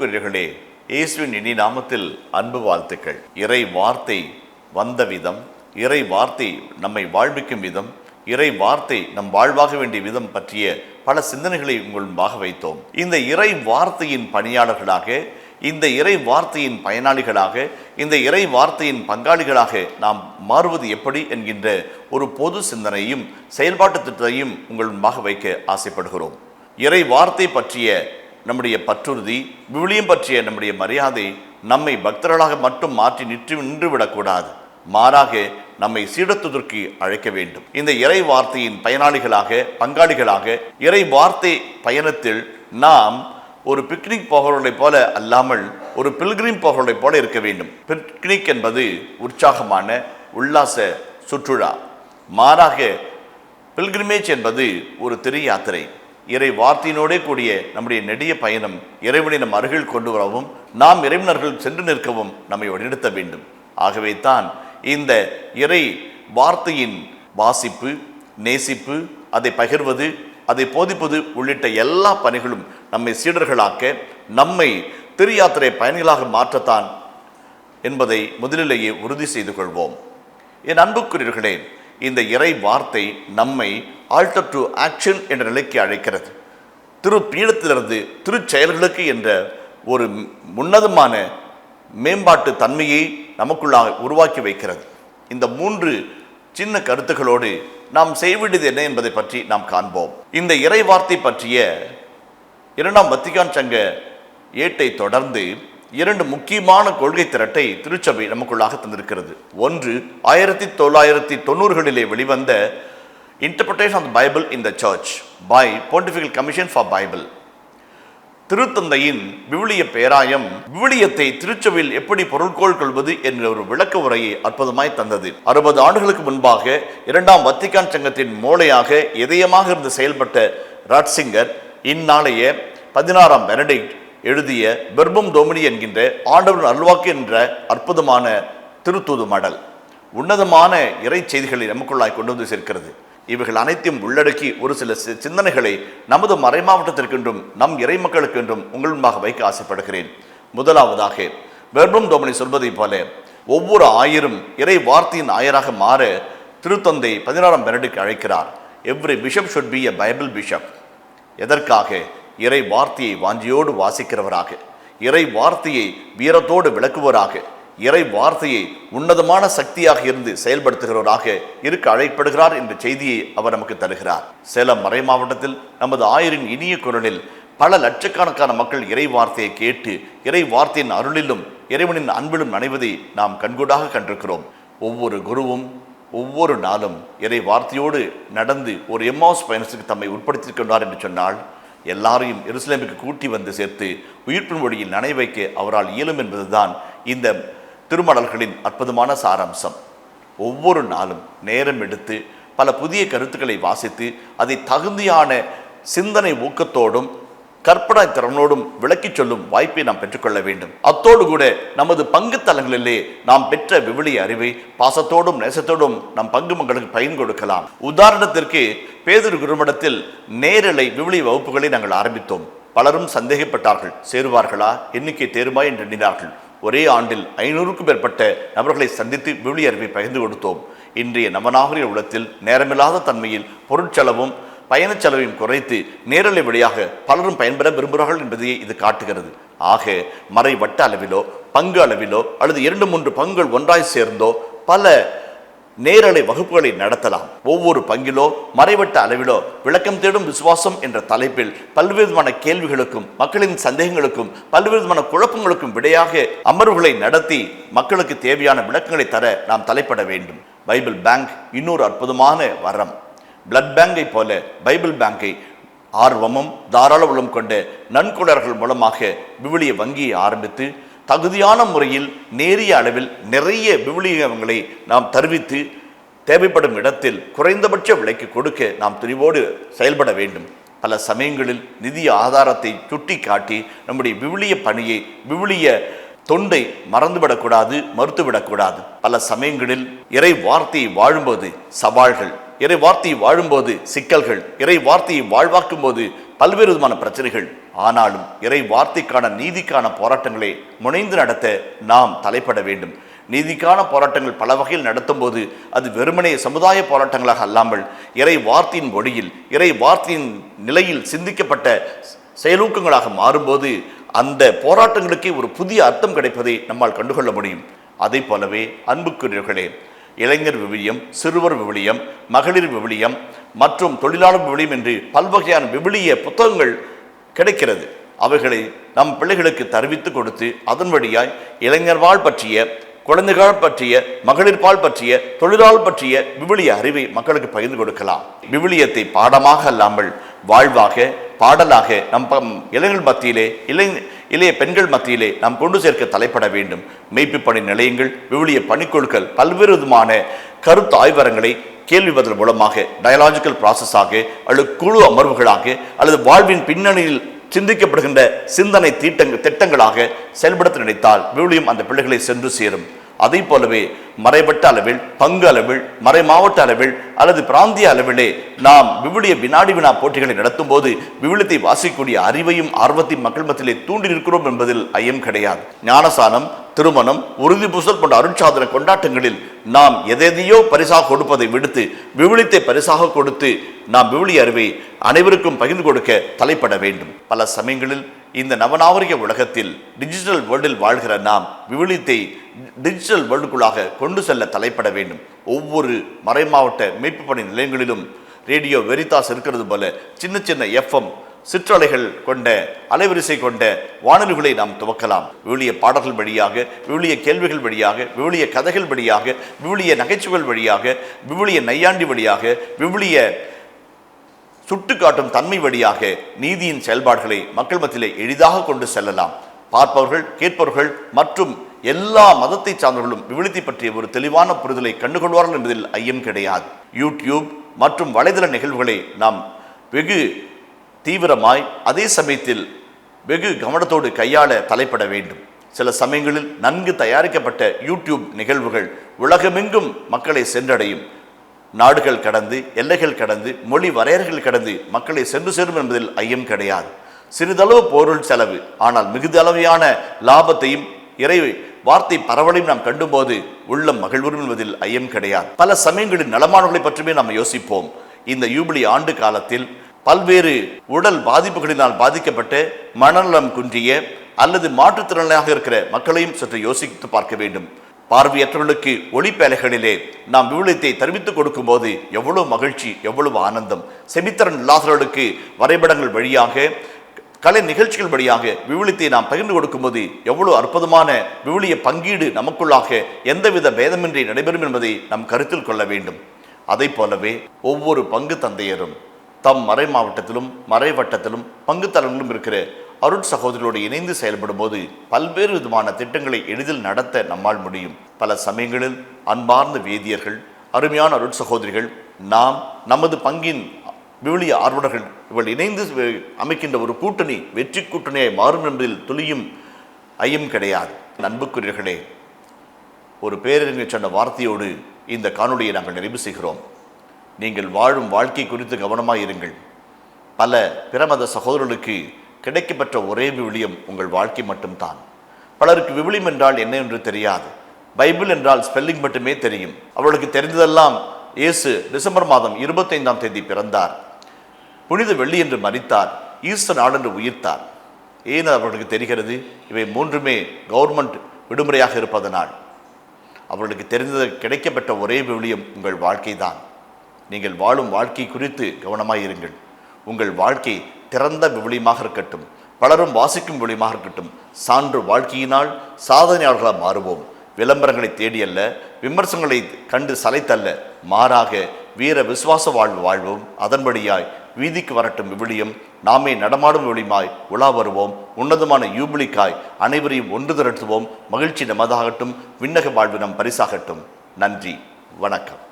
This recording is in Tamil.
அன்புக்குரியர்களே இயேசுவின் இனி நாமத்தில் அன்பு வாழ்த்துக்கள். இறை வார்த்தை வந்த விதம் இறை வார்த்தை நம்மை வாழ்விக்கும் விதம் இறை வார்த்தை நம் வாழ்வாக வேண்டிய விதம் பற்றிய பல சிந்தனைகளை உங்கள் வைத்தோம். இந்த இறை வார்த்தையின் பணியாளர்களாக இந்த இறை வார்த்தையின் பயனாளிகளாக இந்த இறை வார்த்தையின் பங்காளிகளாக நாம் மாறுவது எப்படி என்கின்ற ஒரு பொது சிந்தனையும் செயல்பாட்டு திட்டத்தையும் உங்கள் முன்பாக வைக்க ஆசைப்படுகிறோம். இறை வார்த்தை பற்றிய நம்முடைய பற்றுறுதி விவிலியம் பற்றிய நம்முடைய மரியாதை நம்மை பக்தர்களாக மட்டும் மாற்றி நின்று நின்றுவிடக்கூடாது. மாறாக நம்மை சீடத்துதற்கு அழைக்க வேண்டும். இந்த இறை வார்த்தையின் பயனாளிகளாக பங்காளிகளாக இறை வார்த்தை பயணத்தில் நாம் ஒரு பிக்னிக் போகிறவர்களைப் போல அல்லாமல் ஒரு பில்கிரிம் போகிறவர்களைப் போல இருக்க வேண்டும். பிக்னிக் என்பது உற்சாகமான உல்லாச சுற்றுலா. மாறாக பில்கிரிமேஜ் என்பது ஒரு திரு யாத்திரை. இறை வார்த்தையினோடே கூடிய நம்முடைய நெடிய பயணம் இறைவனை நம் அருகில் கொண்டு வரவும் நாம் இறைவனர்கள் சென்று நிற்கவும் நம்மை வழிநடத்த வேண்டும். ஆகவே தான் இந்த இறை வார்த்தையின் வாசிப்பு நேசிப்பு அதை பகிர்வது அதை போதிப்பது உள்ளிட்ட எல்லா பணிகளும் நம்மை சீடர்களாக்க நம்மை திருயாத்திரை பயணிகளாக மாற்றத்தான் என்பதை முதலிலேயே உறுதி செய்து கொள்வோம். என் அன்புக்குரியர்களே இந்த இறை வார்த்தை நம்மை ஆல்டர் டு ஆக்ஷன் என்ற நிலைக்கு அழைக்கிறது. திரு பீடத்திலிருந்து திருச்செயல்களுக்கு என்ற ஒரு உன்னதமான மேம்பாட்டு தன்மையை நமக்குள்ளாக உருவாக்கி வைக்கிறது. இந்த மூன்று சின்ன கருத்துக்களோடு நாம் செய்ய வேண்டியது என்ன என்பதை பற்றி நாம் காண்போம். இந்த இறை வார்த்தை பற்றிய இரண்டாம் வத்திகான் சங்க ஏட்டை தொடர்ந்து இரண்டு முக்கியமான கொள்கை திரட்டை திருச்சபை நமக்குள்ளாக தந்திருக்கிறது. ஒன்று ஆயிரத்தி தொள்ளாயிரத்தி தொண்ணூறுகளிலே வெளிவந்த interpretation of Bible in the church by pontifical commission for Bible திருத்தந்தையின் விவிலிய பேராயம் விவிலியத்தை திருச்சபையில் எப்படி பொருட்கோள் கொள்வது என்ற ஒரு விளக்க உரையை அற்புதமாய் தந்தது. அறுபது ஆண்டுகளுக்கு முன்பாக இரண்டாம் வத்திகான் சங்கத்தின் மூளையாக இதயமாக இருந்து செயல்பட்ட ராட்சிங்கர் இந்நாளைய பதினாறாம் பெனடிக்ட் எழுதிய பெர்பம் தோமினி என்கின்ற ஆண்டவர் அல்வாக்கு என்ற அற்புதமான திருத்தூது மடல் உன்னதமான இறை செய்திகளை நமக்குள்ளாய் கொண்டு வந்து சேர்க்கிறது. இவைகள் அனைத்தையும் உள்ளடக்கி ஒரு சில சிந்தனைகளை நமது மறை மாவட்டத்திற்கென்றும் நம் இறை மக்களுக்கென்றும் உங்கள் முன்பாக வைக்க ஆசைப்படுகிறேன். முதலாவதாக வெர்பம் டோமனி சொல்வதைப் போல ஒவ்வொரு ஆயரும் இறை வார்த்தையின் ஆயராக மாற திருத்தந்தை பதினாறாம் பெனடிக் அழைக்கிறார். Every bishop should be a Bible bishop எதற்காக? இறை வார்த்தையை வாஞ்சியோடு வாசிக்கிறவராக. இறை வார்த்தையை வீரத்தோடு விளக்குவராக இறை வார்த்தையை உன்னதமான சக்தியாக இருந்து செயல்படுத்துகிறவராக இருக்க அழைப்படுகிறார் என்ற செய்தியை அவர் நமக்கு தருகிறார். சேலம் மறை மாவட்டத்தில் நமது ஆயரின் இனிய குரலில் பல லட்சக்கணக்கான மக்கள் இறை வார்த்தையை கேட்டு இறை வார்த்தையின் அருளிலும் இறைவனின் அன்பிலும் நனைவதை நாம் கண்கூடாக கண்டிருக்கிறோம். ஒவ்வொரு குருவும் ஒவ்வொரு நாளும் இறை வார்த்தையோடு நடந்து ஒரு எம்மாஸ் பயணத்துக்கு தம்மை உட்படுத்தியிருக்கின்றார் என்று சொன்னால் எல்லாரையும் எருசலேமுக்கு கூட்டி வந்து சேர்த்து உயிர்ப்பின் மொழியில் நனை வைக்க அவரால் இயலும் என்பதுதான் இந்த திருமடல்களின் அற்புதமான சாராம்சம். ஒவ்வொரு நாளும் நேரம் எடுத்து பல புதிய கருத்துக்களை வாசித்து அதை தகுதியான சிந்தனை ஊக்கத்தோடும் கற்பனை திறனோடும் விளக்கி சொல்லும் வாய்ப்பை நாம் பெற்றுக்கொள்ள வேண்டும். அத்தோடு கூட நமது பங்கு தலங்களிலே நாம் பெற்ற விவிலிய அறிவை பாசத்தோடும் நேசத்தோடும் நம் பங்கு மக்களுக்கு பயன் கொடுக்கலாம். உதாரணத்திற்கு பேதுரு குருமடத்தில் நேரலை விவிலிய வகுப்புகளை நாங்கள் ஆரம்பித்தோம். பலரும் சந்தேகப்பட்டார்கள். சேருவார்களா? எண்ணிக்கை தேருமா? என்று எண்ணினார்கள். ஒரே ஆண்டில் ஐநூறுக்கும் மேற்பட்ட நபர்களை சந்தித்து விவிலிய அறிவை பகிர்ந்து கொடுத்தோம். இன்றைய நவநாகரிக உலகத்தில் நேரமில்லாத தன்மையில் பொருட்செலவும் பயண செலவையும் குறைத்து நேரலை வழியாக பலரும் பயன்பெற விரும்புகிறார்கள் என்பதையே இது காட்டுகிறது. ஆக மறை வட்ட அளவிலோ பங்கு அளவிலோ அல்லது இரண்டு மூன்று பங்குகள் ஒன்றாய் சேர்ந்தோ பல நேரலை வகுப்புகளை நடத்தலாம். ஒவ்வொரு பங்கிலோ மறைவட்ட அளவிலோ விளக்கம் தேடும் விசுவாசம் என்ற தலைப்பில் பல்வேறுமான கேள்விகளுக்கும் மக்களின் சந்தேகங்களுக்கும் பல்வேறுமான குழப்பங்களுக்கும் விடையாக அமர்வுகளை நடத்தி மக்களுக்கு தேவையான விளக்கங்களை தர நாம் தலைப்பட வேண்டும். பைபிள் பேங்க் இன்னொரு அற்புதமான வரம். பிளட் பேங்கை போல பைபிள் பேங்கை ஆர்வமும் தாராள உள்ளம் கொண்ட நன்கொடர்கள் மூலமாக விவிலிய வங்கியை ஆரம்பித்து தகுதியான முறையில் நேரிய அளவில் நிறைய விவிலியங்களை நாம் தருவித்து தேவைப்படும் இடத்தில் குறைந்தபட்ச விலைக்கு கொடுக்க நாம் துணிவோடு செயல்பட வேண்டும். பல சமயங்களில் நிதி ஆதாரத்தை சுட்டி காட்டி நம்முடைய விவிலிய பணியை விவிலிய தொண்டை மறந்துவிடக்கூடாது மறுத்துவிடக்கூடாது. பல சமயங்களில் இறை வார்த்தையை வாழும்போது சவால்கள் இறை வார்த்தையை வாழும்போது சிக்கல்கள் இறை வார்த்தையை வாழ்வாக்கும் போது பல்வேறு விதமான பிரச்சனைகள். ஆனாலும் இறை வார்த்தைக்கான நீதிக்கான போராட்டங்களை முனைந்து நடத்த நாம் தலைப்பட வேண்டும். நீதிக்கான போராட்டங்கள் பல வகையில் நடத்தும் போது அது வெறுமனே சமுதாய போராட்டங்களாக அல்லாமல் இறை வார்த்தையின் ஒளியில் இறை வார்த்தையின் நிலையில் சிந்திக்கப்பட்ட செயலூக்கங்களாக மாறும்போது அந்த போராட்டங்களுக்கே ஒரு புதிய அர்த்தம் கிடைப்பதை நம்மால் கண்டுகொள்ள முடியும். அதை போலவே அன்புக்குரியவர்களே இளைஞர் விவிலியம் சிறுவர் விவிலியம் மகளிர் விவிலியம் மற்றும் தொழிலாளர் விவிலியம் என்று பல்வகையான விவிலிய புத்தகங்கள் கிடைக்கிறது. அவைகளை நம் பிள்ளைகளுக்கு தருவித்து கொடுத்து அதன் வழியாய் இளைஞர் வாழ் பற்றிய குழந்தைகள் பற்றிய மகளிர் பால் பற்றிய தொழிலாளர் பற்றிய விவிலிய அறிவை மக்களுக்கு பகிர்ந்து கொடுக்கலாம். விவிலியத்தை பாடமாக அல்லாமல் வாழ்வாக பாடலாக நம் இளைஞர்கள் மத்தியிலே இளைஞர் இளைய பெண்கள் மத்தியிலே நாம் கொண்டு சேர்க்க தலைப்பட வேண்டும். மெய்ப்பு பணி நிலையங்கள் விவிலிய பணிக்குழுக்கள் பல்வேறு விதமான கருத்து ஆய்வரங்களை கேள்வி பதில் மூலமாக டயலாஜிக்கல் ப்ராசஸாக அல்லது குழு அமர்வுகளாக அல்லது வாழ்வின் பின்னணியில் சிந்திக்கப்படுகின்ற சிந்தனை தீட்டங்கள் திட்டங்களாக செயல்படுத்த நினைத்தால் விவிலியம் அந்த பிள்ளைகளை சென்று சேரும். அதை போலவே மறைபட்ட அளவில் பங்கு அளவில் மறை மாவட்ட அளவில் அல்லது பிராந்திய அளவிலே நாம் விவிலிய வினாடி வினா போட்டிகளை நடத்தும் போது விவிலியத்தை வாசிக்கக்கூடிய அறிவையும் ஆர்வத்தையும் மக்கள் மத்தியிலே தூண்டி நிற்கிறோம் என்பதில் ஐயம் கிடையாது. ஞானசானம் திருமணம் உறுதி பூசல் போன்ற அருட்சாதன கொண்டாட்டங்களில் நாம் எதையோ பரிசாக கொடுப்பதை விடுத்து விவிலியத்தை பரிசாக கொடுத்து நாம் விவிலிய அறிவை அனைவருக்கும் பகிர்ந்து கொடுக்க தலைப்பட வேண்டும். பல சமயங்களில் இந்த நவநாகரிக உலகத்தில் டிஜிட்டல் வேர்ல்டில் வாழ்கிற நாம் விவிலியத்தை டிஜிட்டல் வேர்ல்டுக்குள்ளாக கொண்டு செல்ல தலைப்பட வேண்டும். ஒவ்வொரு மறைமாவட்ட மீட்பு பணி நிலையங்களிலும் ரேடியோ வெரிதாஸ் இருக்கிறது போல சின்ன சின்ன எஃப்எம் சிற்றலைகள் கொண்ட அலைவரிசை கொண்ட வானொலிகளை நாம் துவக்கலாம். விவிலிய பாடல்கள் வழியாக விவிலிய கேள்விகள் வழியாக விவிலிய கதைகள் வழியாக விவிலிய நகைச்சுவைகள் வழியாக விவிலிய நையாண்டி வழியாக விவிலிய சுட்டு காட்டும் தன்மை வழியாக நீதியின் செயல்பாடுகளை மக்கள் மத்தியிலே எளிதாக கொண்டு செல்லலாம். பார்ப்பவர்கள் கேட்பவர்கள் மற்றும் எல்லா மதத்தை சார்ந்தவர்களும் விவிலியத்தை பற்றிய ஒரு தெளிவான புரிதலை கண்டுகொள்வார்கள் என்பதில் ஐயம் கிடையாது. யூடியூப் மற்றும் வலைதள நிகழ்வுகளை நாம் வெகு தீவிரமாய் அதே சமயத்தில் வெகு கவனத்தோடு கையாள தலைப்பட வேண்டும். சில சமயங்களில் நன்கு தயாரிக்கப்பட்ட யூடியூப் நிகழ்வுகள் உலகமெங்கும் மக்களை சென்றடையும். நாடுகள் கடந்து எல்லைகள் கடந்து மொழி வரையறைகள் கடந்து மக்களை சென்று சேரும் என்பதில் ஐயம் கிடையாது. சிறிதளவு பொருள் செலவு ஆனால் மிகுதளவையான லாபத்தையும் இறை வார்த்தை பரவலையும் நாம் கண்டும்போது உள்ளம் மகிழ்வுறும் என்பதில் ஐயம் கிடையாது. பல சமயங்களின் நலமானவர்களை பற்றியுமே நாம் யோசிப்போம். இந்த யூபிலி ஆண்டு காலத்தில் பல்வேறு உடல் பாதிப்புகளினால் பாதிக்கப்பட்ட மனநலம் குன்றிய அல்லது மாற்றுத்திறனாக இருக்கிற மக்களையும் சற்று யோசித்து பார்க்க வேண்டும். பார்வையற்றவர்களுக்கு ஒளிப்பேலைகளிலே நாம் விவிலியத்தை தெரிவித்துக் கொடுக்கும்போது எவ்வளவு மகிழ்ச்சி எவ்வளவு ஆனந்தம். செமித்திறன் இல்லாதவர்களுக்கு வரைபடங்கள் வழியாக கலை நிகழ்ச்சிகள் வழியாக விவிலியத்தை நாம் பகிர்ந்து கொடுக்கும்போது எவ்வளவு அற்புதமான விவிலிய பங்கீடு நமக்குள்ளாக எந்தவித பேதமின்றி நடைபெறும் என்பதை நாம் கருத்தில் கொள்ள வேண்டும். அதை போலவே ஒவ்வொரு பங்கு தந்தையரும் தம் மறை மாவட்டத்திலும் மறை வட்டத்திலும் பங்கு தலங்களிலும் இருக்கிற அருட் சகோதரிகளோடு இணைந்து செயல்படும் போது பல்வேறு விதமான திட்டங்களை எளிதில் நடத்த நம்மால் முடியும். பல சமயங்களில் அன்பார்ந்த வேதியர்கள் அருமையான அருட் சகோதரிகள் நாம் நமது பங்கின் விவிலிய ஆர்வலர்கள் இவள் இணைந்து அமைக்கின்ற ஒரு கூட்டணி வெற்றி கூட்டணியை மாறும் என்பதில் துளியும் ஐயம் கிடையாது. அன்புக்குரியர்களே ஒரு பேரறிஞர் சொன்ன வார்த்தையோடு இந்த காணொலியை நாங்கள் நிறைவு செய்கிறோம். நீங்கள் வாழும் வாழ்க்கை குறித்து கவனமாக இருங்கள். பல பிரமத சகோதரர்களுக்கு கிடைக்கப்பெற்ற ஒரே விவிலியம் உங்கள் வாழ்க்கை மட்டும்தான். பலருக்கு விவிலியம் என்றால் என்ன என்று தெரியாது. பைபிள் என்றால் ஸ்பெல்லிங் மட்டுமே தெரியும். அவர்களுக்கு தெரிந்ததெல்லாம் இயேசு டிசம்பர் மாதம் இருபத்தைந்தாம் தேதி பிறந்தார். புனித வெள்ளி என்று மறித்தார் ஈஸ்டர் நாடென்று உயிர்த்தார். ஏன் அவர்களுக்கு தெரிகிறது? இவை மூன்றுமே கவர்மெண்ட் விடுமுறையாக இருப்பதனால். அவர்களுக்கு தெரிந்தது கிடைக்கப்பட்ட ஒரே விவிலியம் உங்கள் வாழ்க்கை தான் நீங்கள் வாழும் வாழ்க்கை குறித்து கவனமாக இருங்கள் உங்கள் வாழ்க்கை திறந்த விவிலியமாக இருக்கட்டும். பலரும் வாசிக்கும் விவிலியமாக இருக்கட்டும். சான்று வாழ்க்கையினால் சாதனையாளர்களாக மாறுவோம். விளம்பரங்களை தேடியல்ல விமர்சனங்களை கண்டு சலைத்தல்ல மாறாக வீர விசுவாச வாழ்வு வாழ்வோம். அதன்படியாய் வீதிக்கு வரட்டும் விவிலியம். நாமே நடமாடும் விவிலியமாய் உலா வருவோம். உன்னதமான யூபிளிக்காய் அனைவரையும் ஒன்று திரட்டுவோம். மகிழ்ச்சி நமதாகட்டும். விண்ணக வாழ்வு நம் பரிசாகட்டும். நன்றி. வணக்கம்.